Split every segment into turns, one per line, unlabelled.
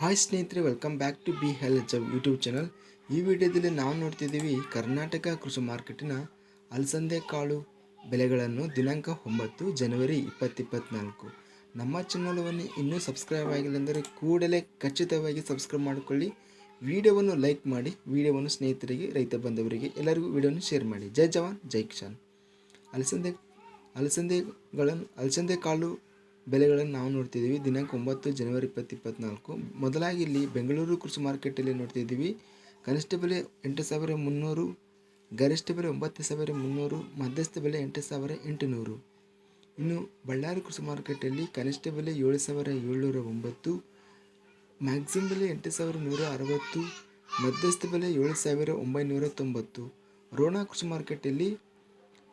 Hi ಸ್ನೇಹಿತರೆ welcome back to ಬಿ ಹೆಲ್ ಜಬ್ ಯೂಟ್ಯೂಬ್ ಚಾನಲ್ ಈ ವಿಡಿಯೋದಲ್ಲಿ ನಾವು ನೋಡ್ತಿದ್ದೀವಿ ಕರ್ನಾಟಕ ಕೃಷಿ ಮಾರ್ಕೆಟಿನ ಅಲಸಂದೆ ಕಾಳು ಬೆಲೆಗಳನ್ನು ದಿನಾಂಕ ಒಂಬತ್ತು ಜನವರಿ ಇಪ್ಪತ್ತಿಪ್ಪತ್ನಾಲ್ಕು. ನಮ್ಮ ಚಾನಲವನ್ನು ಇನ್ನೂ ಸಬ್ಸ್ಕ್ರೈಬ್ ಆಗಿಲ್ಲ ಅಂದರೆ ಕೂಡಲೇ ಖಚಿತವಾಗಿ ಸಬ್ಸ್ಕ್ರೈಬ್ ಮಾಡಿಕೊಳ್ಳಿ. ವಿಡಿಯೋವನ್ನು ಲೈಕ್ ಮಾಡಿ, ವಿಡಿಯೋವನ್ನು ಸ್ನೇಹಿತರಿಗೆ, ರೈತ ಬಂಧವರಿಗೆ ಎಲ್ಲರಿಗೂ ವಿಡಿಯೋವನ್ನು ಶೇರ್ ಮಾಡಿ. ಜೈ ಜವಾನ್, ಜೈ ಕಿಶಾನ್ ಅಲಸಂದೆ, ಅಲಸಂದೆಗಳನ್ನು, ಅಲಸಂದೆ ಕಾಳು ಬೆಲೆಗಳನ್ನು ನಾವು ನೋಡ್ತಿದ್ದೀವಿ. ದಿನಾಂಕ ಒಂಬತ್ತು ಜನವರಿ ಇಪ್ಪತ್ತು ಇಪ್ಪತ್ತ್ನಾಲ್ಕು ಮೊದಲಾಗಿ ಇಲ್ಲಿ ಬೆಂಗಳೂರು ಕೃಷಿ ಮಾರ್ಕೆಟಲ್ಲಿ ನೋಡ್ತಿದ್ದೀವಿ. ಕನಿಷ್ಠ ಬೆಲೆ ಎಂಟು ಸಾವಿರ ಮುನ್ನೂರು, ಗರಿಷ್ಠ ಬೆಲೆ ಒಂಬತ್ತು ಸಾವಿರ ಮುನ್ನೂರು, ಮಧ್ಯಸ್ಥ ಬೆಲೆ ಎಂಟು ಸಾವಿರ ಎಂಟುನೂರು. ಇನ್ನು ಬಳ್ಳಾರಿ ಕೃಷಿ ಮಾರ್ಕೆಟಲ್ಲಿ ಕನಿಷ್ಠ ಬೆಲೆ ಏಳು ಸಾವಿರ ಏಳ್ನೂರ ಒಂಬತ್ತು ಮ್ಯಾಕ್ಸಿಮಮ್ ಬೆಲೆ ಎಂಟು ಸಾವಿರ ನೂರ ಅರವತ್ತು, ಮಧ್ಯಸ್ಥ ಬೆಲೆ ಏಳು ಸಾವಿರ ಒಂಬೈನೂರ ತೊಂಬತ್ತು. ರೋಣ ಕೃಷಿ ಮಾರ್ಕೆಟಲ್ಲಿ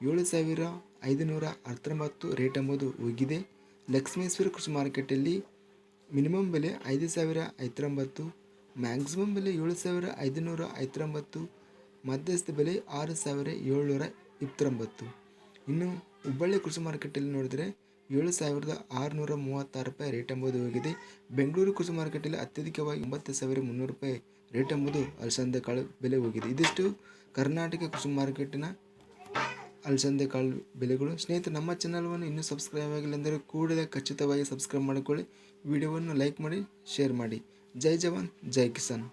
ಏಳು ಸಾವಿರ ಐದುನೂರ ಹತ್ತೊಂಬತ್ತು ರೇಟ್ ಎಂಬುದು ಹೋಗಿದೆ. ಲಕ್ಷ್ಮೇಶ್ವರ ಕೃಷಿ ಮಾರ್ಕೆಟಲ್ಲಿ ಮಿನಿಮಮ್ ಬೆಲೆ ಐದು ಸಾವಿರ ಐವತ್ತೊಂಬತ್ತು ಮ್ಯಾಕ್ಸಿಮಮ್ ಬೆಲೆ ಏಳು ಸಾವಿರ ಐದುನೂರ ಐವತ್ತೊಂಬತ್ತು ಮಧ್ಯಸ್ಥ ಬೆಲೆ ಆರು ಸಾವಿರ ಏಳ್ನೂರ ಇಪ್ಪತ್ತೊಂಬತ್ತು. ಇನ್ನು ಹುಬ್ಬಳ್ಳಿ ಕೃಷಿ ಮಾರುಕಟ್ಟೆಯಲ್ಲಿ ನೋಡಿದರೆ ಏಳು ಸಾವಿರದ ಆರುನೂರ ಮೂವತ್ತಾರು ರೂಪಾಯಿ ರೇಟ್ ಎಂಬುದು ಹೋಗಿದೆ. ಬೆಂಗಳೂರು ಕೃಷಿ ಮಾರುಕಟ್ಟೆಯಲ್ಲಿ ಅತ್ಯಧಿಕವಾಗಿ ಒಂಬತ್ತು ಸಾವಿರ ಮುನ್ನೂರು ರೂಪಾಯಿ ರೇಟ್ ಎಂಬುದು ಅಲಸಂದೆ ಕಾಳು ಬೆಲೆ ಹೋಗಿದೆ. ಇದಿಷ್ಟು ಕರ್ನಾಟಕ ಕೃಷಿ ಮಾರ್ಕೆಟಿನ ಅಲಸಂದೆ ಕಾಳು ಬೆಲೆಗಳು. ಸ್ನೇಹಿತರೆ, ನಮ್ಮ ಚಾನಲ್ವನ್ನು ಇನ್ನೂ ಸಬ್ಸ್ಕ್ರೈಬ್ ಆಗಿಲ್ಲ ಅಂದರೆ ಕೂಡಲೇ ಖಚಿತವಾಗಿ ಸಬ್ಸ್ಕ್ರೈಬ್ ಮಾಡಿಕೊಳ್ಳಿ. ವಿಡಿಯೋವನ್ನು ಲೈಕ್ ಮಾಡಿ ಶೇರ್ ಮಾಡಿ. ಜೈ ಜವಾನ್, ಜೈ ಕಿಸಾನ್.